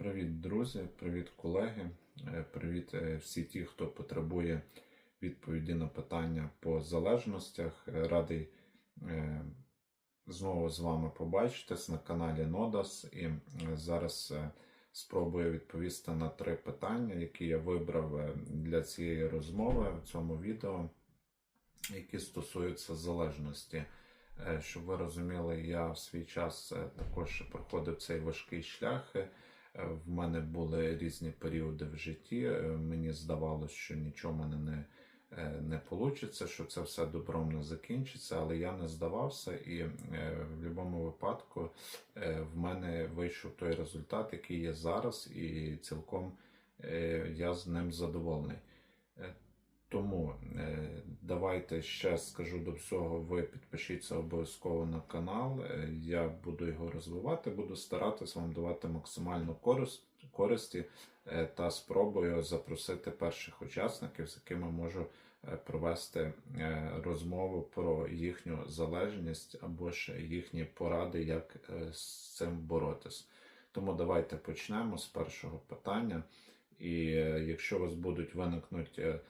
Привіт, друзі, привіт, колеги, е, привіт е, всі ті, хто потребує відповіді на питання по залежностях. Е, Радий знову з вами побачитись на каналі Нодас. І зараз спробую відповісти на три питання, які я вибрав для цієї розмови в цьому відео, які стосуються залежності. Щоб ви розуміли, я в свій час також проходив цей важкий шлях. Е, В мене були різні періоди в житті. Е, Мені здавалося, що нічого мене не, е, не вийде, що це все добром не закінчиться, але я не здавався, і в будь-якому випадку в мене вийшов той результат, який є зараз, і цілком я з ним задоволений. Тому е, давайте ще скажу до всього, ви підпишіться обов'язково на канал. Е, Я буду його розвивати, буду старатись вам давати максимальну користь, користі е, та спробую запросити перших учасників, з якими можу провести розмову про їхню залежність або ж їхні поради, як з цим боротись. Тому давайте почнемо з першого питання. І якщо у вас будуть виникнути е,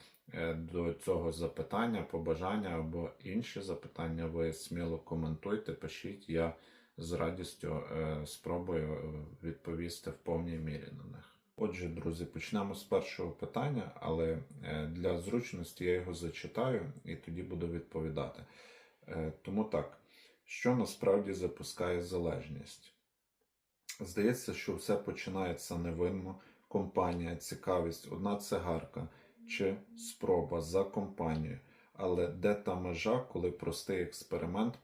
до цього запитання, побажання або інші запитання, ви сміло коментуйте, пишіть. Я з радістю е, спробую е, відповісти в повній мірі на них. Отже, друзі, почнемо з першого питання, але е, для зручності я його зачитаю і тоді буду відповідати. Е, Тому так, що насправді запускає залежність? Здається, що все починається невинно компанія, цікавість, одна цигарка чи спроба за компанію. Але де та межа, коли простий експеримент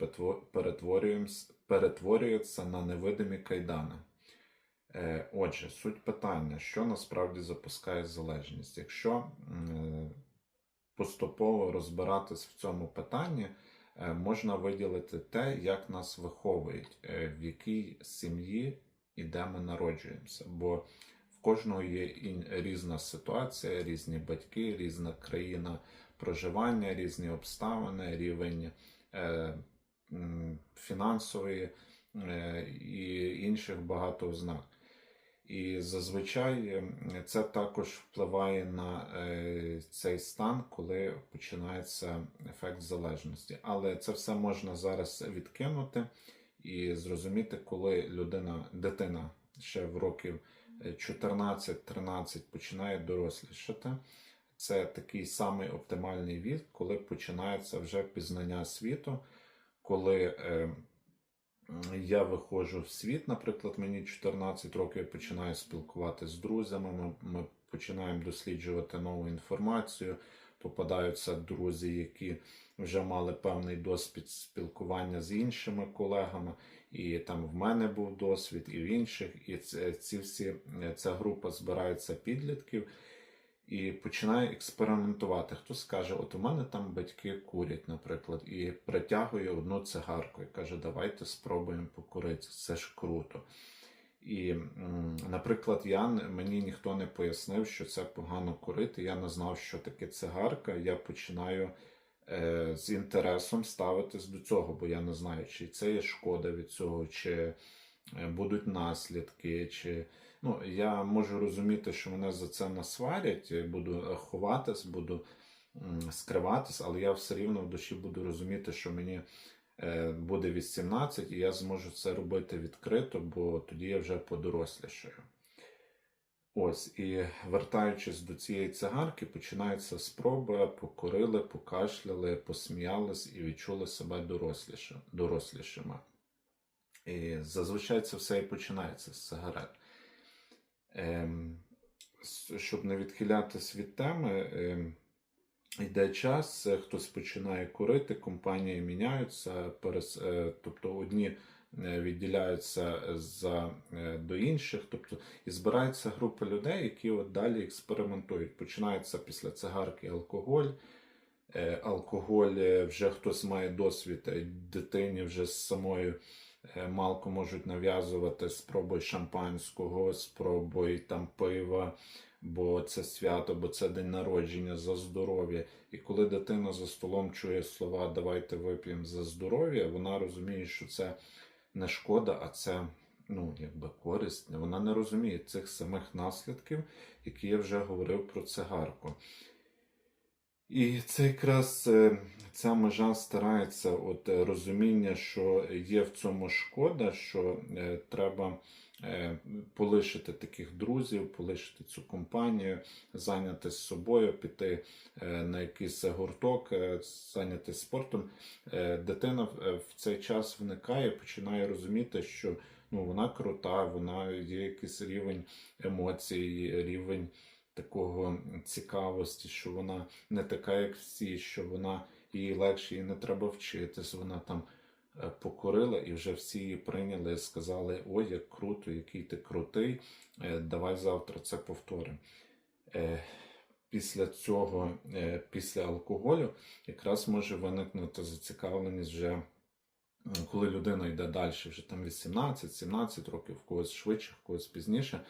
перетворюється на невидимі кайдани? Е, Отже, суть питання, що насправді запускає залежність? Якщо поступово розбиратись в цьому питанні, е, можна виділити те, як нас виховують, е, в якій сім'ї і де ми народжуємося. Бо кожного є різна ситуація, різні батьки, різна країна проживання, різні обставини, рівень е, фінансовий е, і інших багато ознак. І зазвичай це також впливає на е, цей стан, коли починається ефект залежності. Але це все можна зараз відкинути і зрозуміти, коли людина, дитина ще в років 14-13 починає дорослішати. Це такий самий оптимальний вік, коли починається вже пізнання світу, коли е, я виходжу в світ, наприклад, мені 14 років я починаю спілкуватися з друзями, ми, ми починаємо досліджувати нову інформацію. Попадаються друзі, які вже мали певний досвід спілкування з іншими колегами, і там в мене був досвід, і в інших. І ці всі ця група збирається підлітків і починає експериментувати. Хтось каже, от у мене там батьки курять, наприклад, і притягує одну цигарку і каже, давайте спробуємо покурити. Це ж круто. І, наприклад, я мені ніхто не пояснив, що це погано курити. Я не знав, що таке цигарка. Я починаю е, з інтересом ставитись до цього, бо я не знаю, чи це є шкода від цього, чи е, будуть наслідки, чи ну я можу розуміти, що мене за це насварять, буду е, ховатись, буду скриватись, але я все рівно в душі буду розуміти, що мені буде 18, і я зможу це робити відкрито, бо тоді я вже подорослішаю. Ось, і вертаючись до цієї цигарки, починається спроба, покорили, покашляли, посміялись і відчули себе дорослішими. І зазвичай це все і починається з сигарет. Ем, щоб не відхилятись від теми, ем, йде час, е, хтось починає курити, компанії міняються, перес, е, тобто одні е, відділяються за, до інших, тобто і збирається група людей, які от далі експериментують. Починається після цигарки алкоголь. Алкоголь вже хтось має досвід дитині вже з самою малку можуть нав'язувати спробуй шампанського, спробуй там пива, бо це свято, бо це день народження за здоров'я. І коли дитина за столом чує слова Давайте вип'ємо за здоров'я, вона розуміє, що це не шкода, а це ну, якби користь, вона не розуміє цих самих наслідків, які я вже говорив про цигарку. І це якраз е, ця межа старається от розуміння, що є в цьому шкода, що е, треба полишити таких друзів, полишити цю компанію, зайнятися собою, піти е, на якийсь гурток, е, зайнятися спортом. Е, Дитина в- е, цей час вникає, починає розуміти, що ну, вона крута, вона є якийсь рівень емоцій, рівень такого цікавості, що вона не така, як всі, що вона їй легше, їй не треба вчитись, вона там е, покорила і вже всі її прийняли сказали: ой, як круто, який ти крутий, е, давай завтра це повторимо. Е, Після цього, е, після алкоголю, якраз може виникнути зацікавленість вже, коли людина йде далі, вже там 18-17 років, в когось швидше, в когось пізніше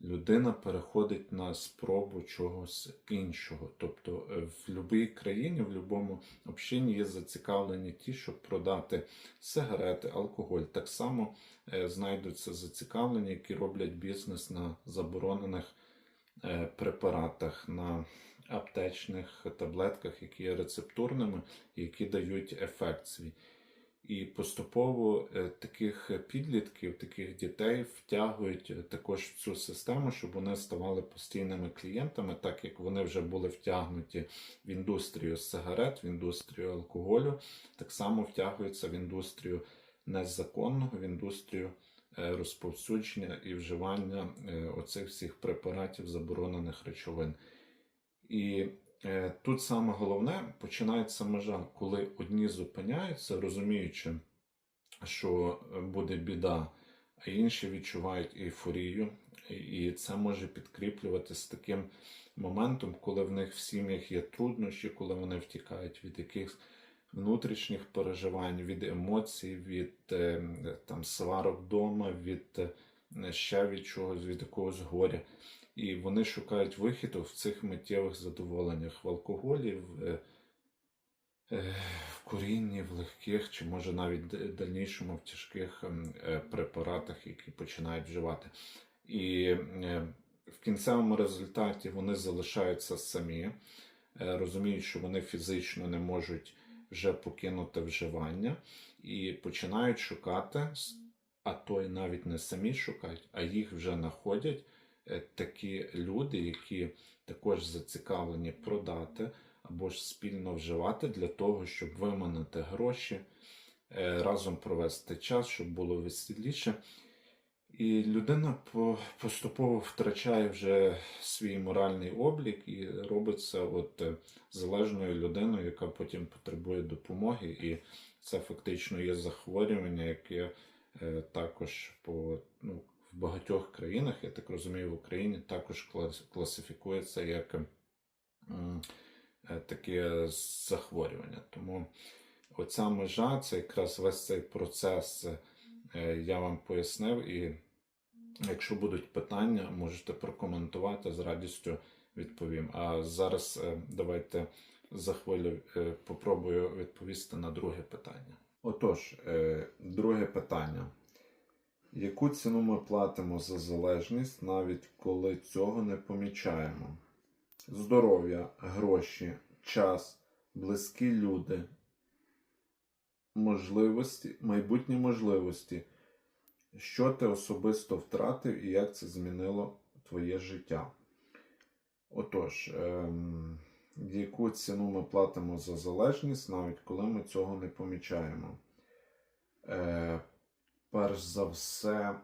людина переходить на спробу чогось іншого. Тобто е, в будь-якій країні, в будь-якому общині є зацікавлені ті, щоб продати сигарети, алкоголь. Так само е, знайдуться зацікавлені, які роблять бізнес на заборонених е, препаратах, на аптечних таблетках, які є рецептурними, які дають ефект свій. І поступово е, таких підлітків, таких дітей втягують е, також в цю систему, щоб вони ставали постійними клієнтами, так як вони вже були втягнуті в індустрію сигарет, в індустрію алкоголю, так само втягуються в індустрію незаконного, в індустрію е, розповсюдження і вживання оцих всіх препаратів заборонених речовин. І Тут саме головне починається межа, коли одні зупиняються, розуміючи, що е, буде біда, а інші відчувають ейфорію, і це може підкріплюватися таким моментом, коли в них в сім'ях є труднощі, коли вони втікають від якихось внутрішніх переживань, від емоцій, від е, там сварок вдома, від е, ще від чогось, від якогось горя. І вони шукають вихід в цих миттєвих задоволеннях в алкоголі, в, е, е, в курінні, в легких, чи може навіть д- дальнішому в тяжких е, препаратах, які починають вживати. І в кінцевому результаті вони залишаються самі, розуміють, що вони фізично не можуть вже покинути вживання, і починають шукати, а то й навіть не самі шукають, а їх вже знаходять такі люди, які також зацікавлені продати або ж спільно вживати для того, щоб виманити гроші, е, разом провести час, щоб було веселіше. І людина поступово втрачає вже свій моральний облік і робиться от е, залежною людиною, яка потім потребує допомоги. І це фактично є захворювання, яке е, також по ну, в багатьох країнах, я так розумію, в Україні також класифікується як е, таке захворювання. Тому оця межа, це якраз весь цей процес е, я вам пояснив. І якщо будуть питання, можете прокоментувати, з радістю відповім. А зараз е, давайте за хвилю попробую відповісти на друге питання. Отож, друге питання. Яку ціну ми платимо за залежність, навіть коли цього не помічаємо? Здоров'я, гроші, час, близькі люди, можливості, майбутні можливості. Що ти особисто втратив і як це змінило твоє життя? Отож, ем, яку ціну ми платимо за залежність, навіть коли ми цього не помічаємо? Е, перш за все,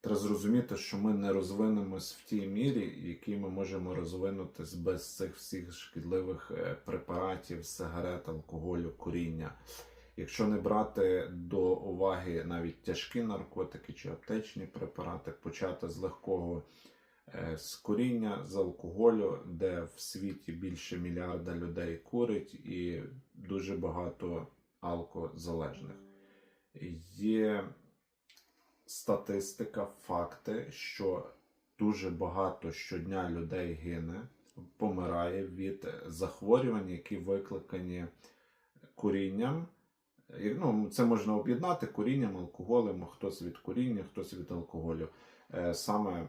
треба зрозуміти, що ми не розвинемось в тій мірі, в якій ми можемо розвинутись без цих всіх шкідливих е, препаратів, сигарет, алкоголю, куріння. Якщо не брати до уваги навіть тяжкі наркотики чи аптечні препарати, почати з легкого е, з куріння, з алкоголю, де в світі більше мільярда людей курить і дуже багато алкозалежних. Є статистика, факти, що дуже багато щодня людей гине, помирає від захворювань, які викликані курінням, Ну, це можна об'єднати курінням, алкоголем, хтось від куріння, хтось від алкоголю. Е, Саме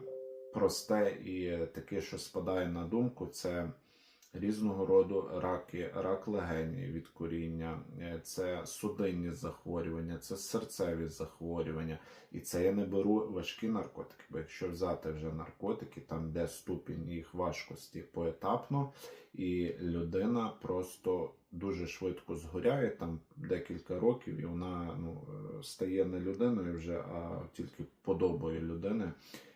просте і таке, що спадає на думку, це різного роду раки, рак легені від куріння, е, це судинні захворювання, це серцеві захворювання. І це я не беру важкі наркотики, бо якщо взяти вже наркотики, там де ступінь їх важкості поетапно, і людина просто дуже швидко згоряє, там декілька років, і вона ну, е, стає не людиною вже, а тільки подобою людини.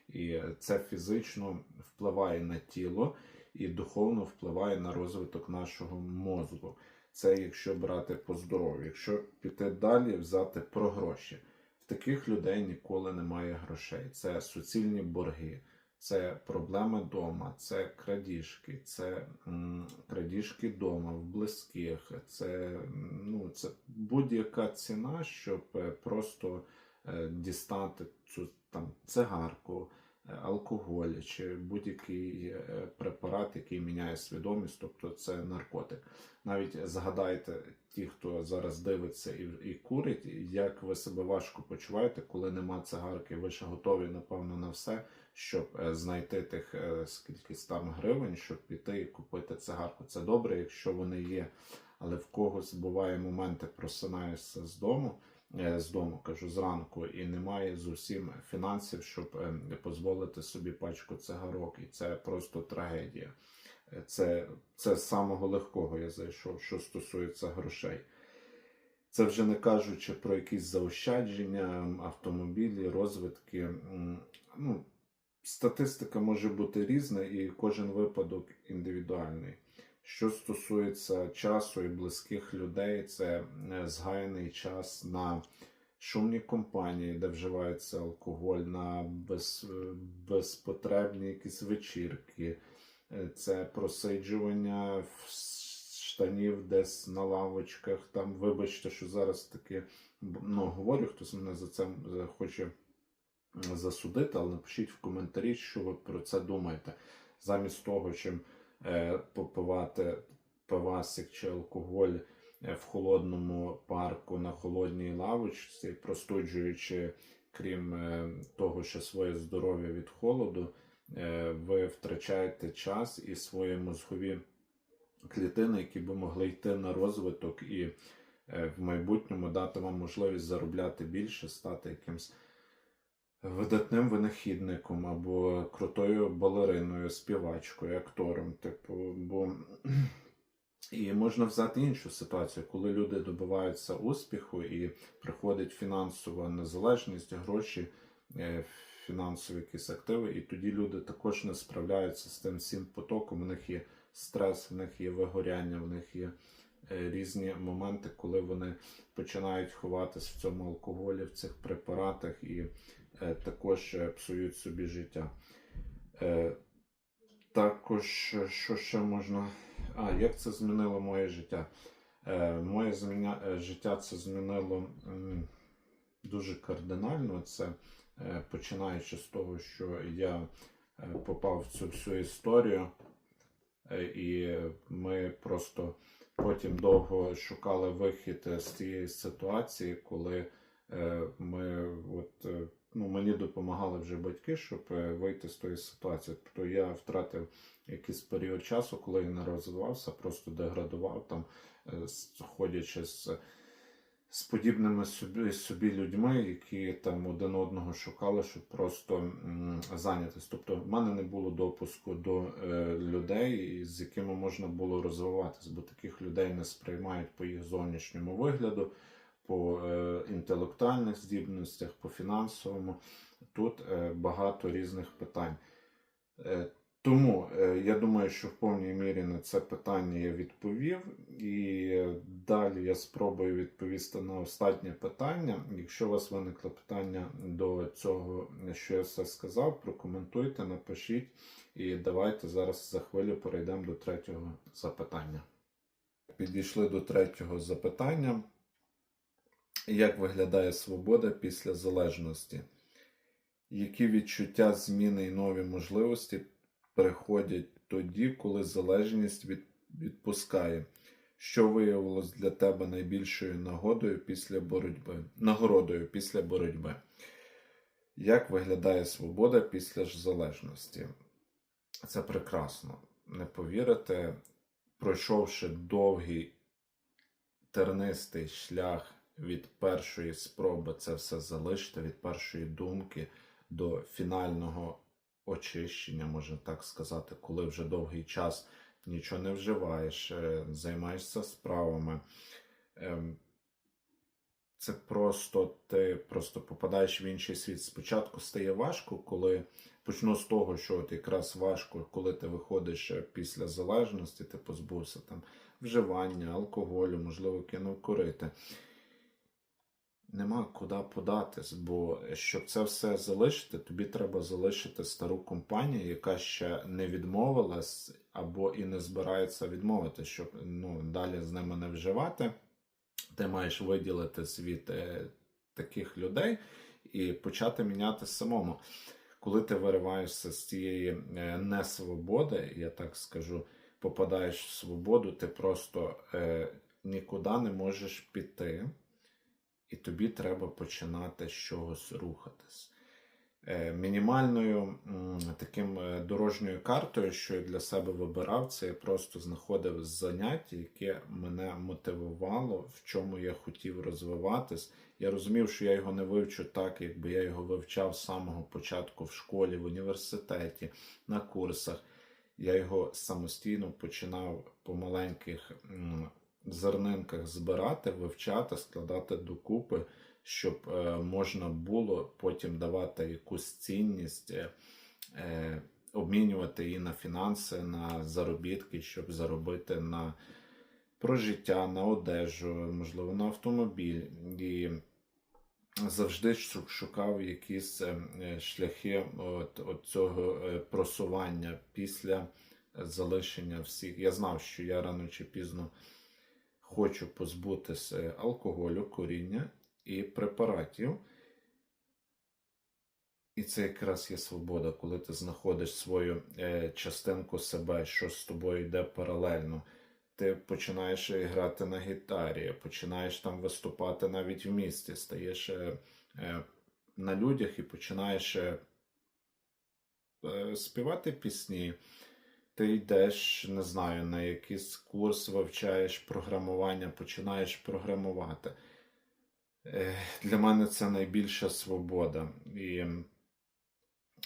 І це фізично впливає на тіло і духовно впливає на розвиток нашого мозку. Це якщо брати по здоров'ю. Якщо піти далі, взяти про гроші. В таких людей ніколи немає грошей. Це суцільні борги, це проблеми вдома, це крадіжки, це м, крадіжки вдома, в близьких, це, ну, це будь-яка ціна, щоб е, просто е, дістати цю там цигарку, алкоголь чи будь-який е, препарат, який міняє свідомість, тобто це наркотик. Навіть згадайте ті, хто зараз дивиться і, і курить, як ви себе важко почуваєте, коли нема цигарки, ви ще готові, напевно, на все, щоб е, знайти тих е, скільки там гривень, щоб піти і купити цигарку. Це добре, якщо вони є. Але в когось буває моменти, просинаєшся з дому, з дому кажу зранку, і немає зовсім фінансів, щоб е, дозволити собі пачку цигарок. І це просто трагедія. Е, Це, це з самого легкого я зайшов, що стосується грошей. Це вже не кажучи про якісь заощадження, автомобілі, розвитки. Ну, статистика може бути різна, і кожен випадок індивідуальний. Що стосується часу і близьких людей, це е, згаяний час на шумні компанії, де вживається алкоголь, на без, е, безпотребні якісь вечірки, Е, це просиджування штанів десь на лавочках. Там, вибачте, що зараз таке ну, говорю, хтось мене за це хоче засудити, але напишіть в коментарі, що ви про це думаєте. Замість того, чим попивати пивасик чи алкоголь е, в холодному парку на холодній лавочці, простуджуючи, крім е, того, що своє здоров'я від холоду, е, ви втрачаєте час і свої мозгові клітини, які би могли йти на розвиток і е, в майбутньому дати вам можливість заробляти більше, стати якимсь видатним винахідником або крутою балериною, співачкою, актором. Типу, бо і можна взяти іншу ситуацію, коли люди добиваються успіху і приходить фінансова незалежність, гроші, е, фінансові якісь активи, і тоді люди також не справляються з тим всім потоком. У них є стрес, в них є вигоряння, в них є е, різні моменти, коли вони починають ховатись в цьому алкоголі, в цих препаратах і також е, псують собі життя. Е, також, е, що ще можна. А, як це змінило моє життя? Е, моє зміня... е, життя це змінило дуже кардинально. Це е, починаючи з того, що я е, попав в цю всю історію, е, і ми просто потім довго шукали вихід е, з цієї ситуації, коли е, ми от. Ну, мені допомагали вже батьки, щоб е, вийти з тої ситуації. Тобто я втратив якийсь період часу, коли я не розвивався, просто деградував там, е, ходячи з, з подібними собі, собі людьми, які там один одного шукали, щоб просто зайнятися. Тобто, в мене не було допуску до е, людей, з якими можна було розвиватися, бо таких людей не сприймають по їх зовнішньому вигляду, по е, інтелектуальних здібностях, по фінансовому. Тут е, багато різних питань. Е, тому я думаю, що в повній мірі на це питання я відповів. І далі я спробую відповісти на останнє питання. Якщо у вас виникли питання до цього, що я все сказав, прокоментуйте, напишіть. І давайте зараз за хвилю перейдемо до третього запитання. Підійшли до третього запитання. Як виглядає свобода після залежності? Які відчуття зміни і нові можливості приходять тоді, коли залежність від, відпускає? Що виявилось для тебе найбільшою нагодою після боротьби? Нагородою після боротьби? Як виглядає свобода після ж залежності? Це прекрасно. Не повірите, пройшовши довгий тернистий шлях від першої спроби це все залишити, від першої думки до фінального очищення, можна так сказати, коли вже довгий час нічого не вживаєш, е, займаєшся справами. Ем, Це просто ти просто попадаєш в інший світ. Спочатку стає важко, коли почну з того, що от якраз важко, коли ти виходиш е, після залежності, ти позбувся там вживання, алкоголю, можливо, кинув курити. Нема куди податись, бо щоб це все залишити, тобі треба залишити стару компанію, яка ще не відмовилась або і не збирається відмовити, щоб ну, далі з ними не вживати. Ти маєш виділити світ е, таких людей і почати міняти самому. Коли ти вириваєшся з цієї е, несвободи, я так скажу, попадаєш в свободу, ти просто е, нікуди не можеш піти, і тобі треба починати з чогось рухатись. Е, мінімальною таким е, дорожньою картою, що я для себе вибирав, це я просто знаходив заняття, яке мене мотивувало, в чому я хотів розвиватись. Я розумів, що я його не вивчу так, якби я його вивчав з самого початку в школі, в університеті, на курсах. Я його самостійно починав по маленьких зернинках збирати, вивчати, складати докупи, щоб е, можна було потім давати якусь цінність, е, е, обмінювати її на фінанси, на заробітки, щоб заробити на прожиття, на одежу, можливо, на автомобіль. І завжди шукав якісь шляхи от, от цього просування після залишення всіх. Я знав, що я рано чи пізно хочу позбутися алкоголю, куріння і препаратів. І це якраз є свобода, коли ти знаходиш свою е, частинку себе, що з тобою йде паралельно. Ти починаєш грати на гітарі, починаєш там виступати навіть в місті, стаєш е, е, на людях і починаєш е, е, співати пісні. Ти йдеш, не знаю, на якийсь курс вивчаєш програмування, починаєш програмувати. Е, Для мене це найбільша свобода. І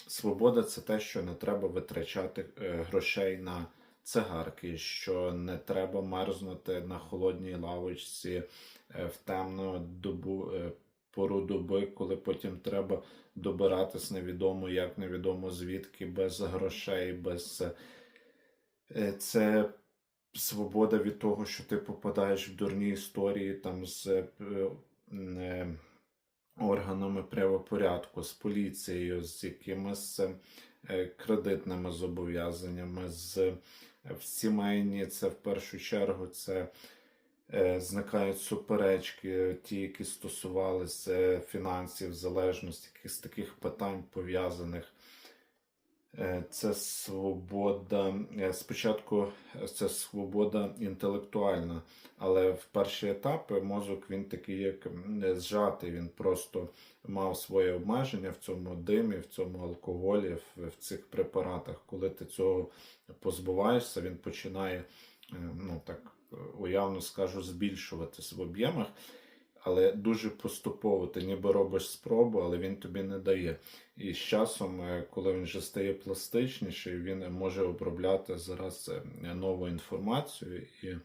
свобода це те, що не треба витрачати е, грошей на цигарки, що не треба мерзнути на холодній лавочці е, в темну добу, пору доби, коли потім треба добиратись невідомо як, невідомо звідки, без грошей, без. Е, Це свобода від того, що ти попадаєш в дурні історії там з е, е, органами правопорядку, з поліцією, з якимись кредитними зобов'язаннями, з в сімейні, це в першу чергу це зникають суперечки, ті, які стосувалися фінансів, залежності, якихось таких питань пов'язаних. Е, Це свобода. е, Спочатку е, це свобода інтелектуальна, але в перші етапи мозок він такий, як м, е, зжатий. Він просто мав своє обмеження в цьому димі, в цьому алкоголі, в, цих препаратах. Коли ти цього позбуваєшся, він починає, ну так уявно скажу, збільшуватись в об'ємах. Але дуже поступово ти ніби робиш спробу, але він тобі не дає. І з часом, е, коли він вже стає пластичніший, він може обробляти зараз е, нову інформацію, і,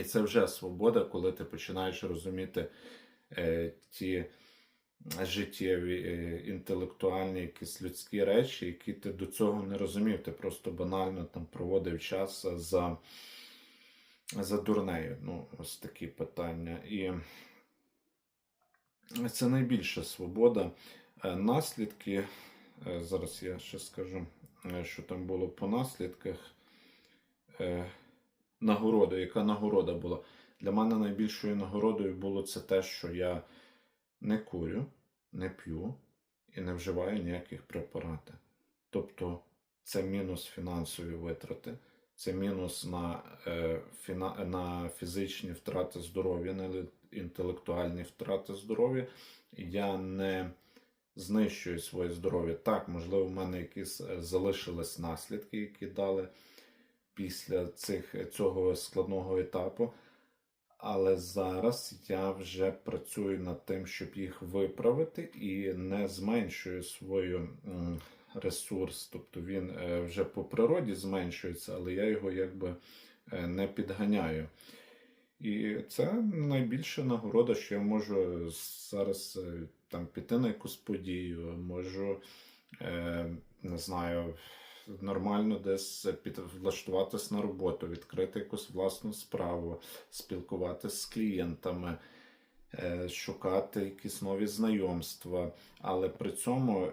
і це вже свобода, коли ти починаєш розуміти е, ті життєві, е, інтелектуальні, якісь людські речі, які ти до цього не розумів. Ти просто банально там проводив час за, за дурнею. Ну, ось такі питання. І це найбільша свобода. Е, Наслідки. е, Зараз я ще скажу, е, що там було по наслідках. Нагорода. Яка нагорода була? Для мене найбільшою нагородою було це те, що я не курю, не п'ю і не вживаю ніяких препаратів. Тобто це мінус фінансові витрати, це мінус на, е, на фізичні втрати здоров'я, на інтелектуальні втрати здоров'я. Я не знищую своє здоров'я. Так, можливо, в мене якісь е, залишились наслідки, які дали після цих, цього складного етапу. Але зараз я вже працюю над тим, щоб їх виправити, і не зменшую свою ресурс. Тобто він е, вже по природі зменшується, але я його якби е, не підганяю. І це найбільша нагорода, що я можу зараз е, там піти на якусь подію, можу, не знаю, нормально десь під, влаштуватись на роботу, відкрити якусь власну справу, спілкуватися з клієнтами, шукати якісь нові знайомства. Але при цьому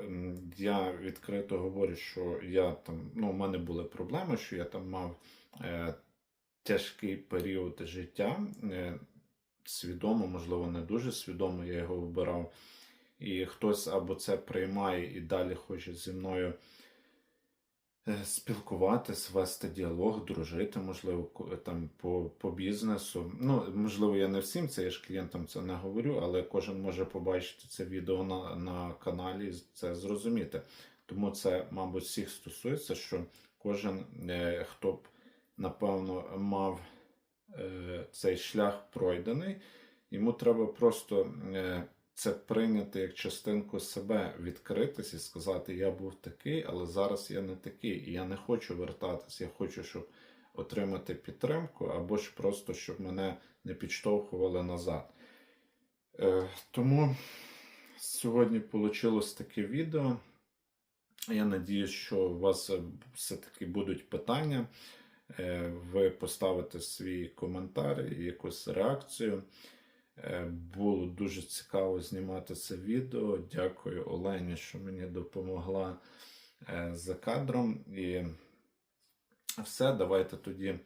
я відкрито говорю, що я там, ну, у мене були проблеми, що я там мав. Е, тяжкий період життя. е, Свідомо, можливо, не дуже свідомо я його вибирав. І хтось або це приймає і далі хоче зі мною е, спілкуватись, вести діалог, дружити, можливо, там по, по бізнесу. Ну, можливо, я не всім це, я ж клієнтам це не говорю, але кожен може побачити це відео на, на каналі і це зрозуміти. Тому це, мабуть, всіх стосується, що кожен, е, хто б напевно, мав е, цей шлях пройдений, йому треба просто е, це прийняти як частинку себе, відкритись і сказати: Я був такий, але зараз я не такий, і я не хочу вертатись. Я хочу, щоб отримати підтримку, або ж просто щоб мене не підштовхували назад. Е, тому сьогодні вийшло таке відео. Я надію, що у вас все-таки будуть питання. Е, Ви поставите свій коментар і якусь реакцію. Е, Було дуже цікаво знімати це відео. Дякую Олені, що мені допомогла е, за кадром. І все, давайте тоді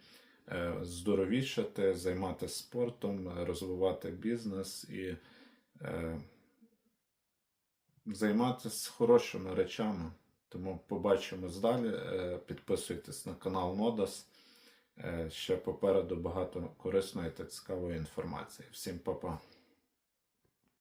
е, здоровішати, займатися спортом, розвивати бізнес і займатися хорошими речами. Тому побачимось далі. Підписуйтесь на канал Нодас. Е, Ще попереду багато корисної та цікавої інформації. Всім па-па.